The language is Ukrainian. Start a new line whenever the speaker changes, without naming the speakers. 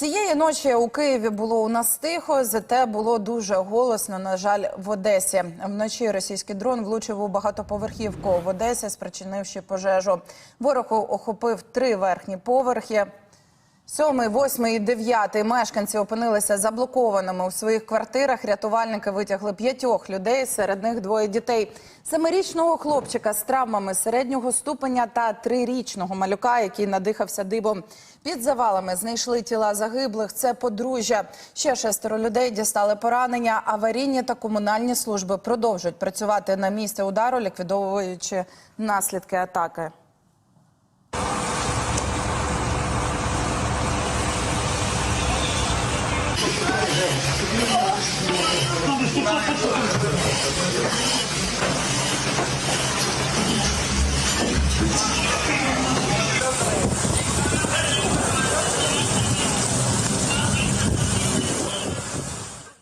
Цієї ночі у Києві було у нас тихо, зате було дуже голосно. На жаль, в Одесі вночі російський дрон влучив у багатоповерхівку в Одесі, спричинивши пожежу. Ворог охопив три верхні поверхи. Сьомий, восьмий і дев'ятий мешканці опинилися заблокованими у своїх квартирах. Рятувальники витягли п'ятьох людей, серед них двоє дітей. Семирічного хлопчика з травмами середнього ступеня та трирічного малюка, який надихався дибом. Під завалами знайшли тіла загиблих. Це подружжя. Ще шестеро людей дістали поранення. Аварійні та комунальні служби продовжують працювати на місці удару, ліквідовуючи наслідки атаки. Thank you.